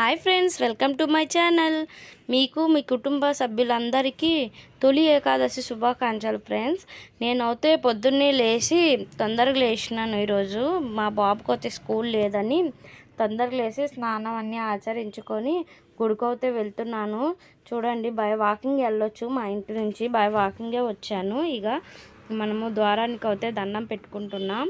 Hi friends welcome to my channel. మీకు మీ కుటుంబ సభ్యులందరికీ తొలి ఏకాదశి శుభాకాంక్షలు ఫ్రెండ్స్. నేనైతే పొద్దున్నే లేచి తొందరగా లేచినాను ఈరోజు. మా బాబుకి అయితే స్కూల్ లేదని తొందరగా లేచి స్నానం అన్నీ ఆచరించుకొని గుడికైతే వెళ్తున్నాను. చూడండి బై వాకింగ్ వెళ్ళొచ్చు మా ఇంటి నుంచి. బై వాకింగే వచ్చాను. ఇక మనము ద్వారానికి అయితే దండం పెట్టుకుంటున్నాం.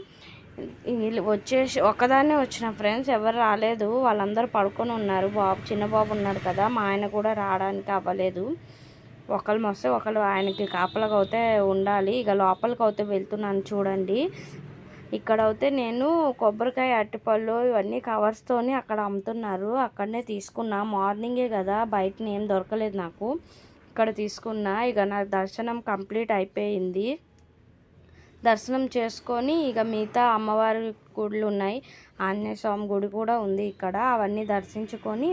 వచ్చేసి ఒక్కదాన్నే వచ్చిన ఫ్రెండ్స్ ఎవరు రాలేదు. వాళ్ళందరూ పడుకొని ఉన్నారు. బాబు చిన్న బాబు ఉన్నాడు కదా మా ఆయన కూడా రావడానికి అవ్వలేదు. ఒకళ్ళు వస్తే ఒకళ్ళు ఆయనకి కాపలకు అయితే ఉండాలి. ఇక లోపలికి అయితే వెళ్తున్నాను చూడండి. ఇక్కడ అయితే నేను కొబ్బరికాయ అరటిపళ్ళు ఇవన్నీ కవర్స్తోని అక్కడ అమ్ముతున్నారు. అక్కడనే తీసుకున్నా. మార్నింగే కదా బయటనేం ఏం దొరకలేదు నాకు. ఇక్కడ తీసుకున్నా. ఇక నా దర్శనం కంప్లీట్ అయిపోయింది. దర్శనం చేసుకొని ఇక మిగతా అమ్మవారి గుడులు ఉన్నాయి. ఆంజనేయ స్వామి గుడి కూడా ఉంది ఇక్కడ. అవన్నీ దర్శించుకొని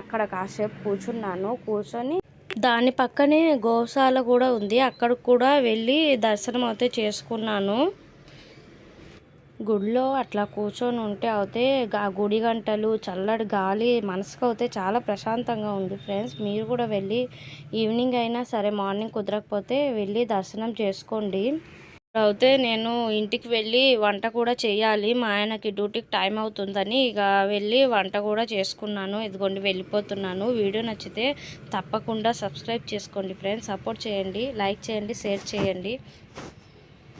అక్కడ కాసేపు కూర్చున్నాను. కూర్చొని దాని పక్కనే గోశాల కూడా ఉంది. అక్కడ కూడా వెళ్ళి దర్శనం అయితే చేసుకున్నాను. గుడిలో అట్లా కూర్చొని ఉంటే అయితే ఆ గుడి గంటలు చల్లటి గాలి మనసుకు అయితే చాలా ప్రశాంతంగా ఉంది ఫ్రెండ్స్. మీరు కూడా వెళ్ళి ఈవినింగ్ అయినా సరే మార్నింగ్ కుదరకపోతే వెళ్ళి దర్శనం చేసుకోండి. అయితే నేను ఇంటికి వెళ్ళి వంట కూడా చేయాలి. మా ఆయనకి డ్యూటీకి టైం అవుతుందని ఇక వెళ్ళి వంట కూడా చేసుకున్నాను. ఇదిగోండి వెళ్ళిపోతున్నాను. వీడియో నచ్చితే తప్పకుండా సబ్స్క్రైబ్ చేసుకోండి ఫ్రెండ్స్. సపోర్ట్ చేయండి లైక్ చేయండి షేర్ చేయండి.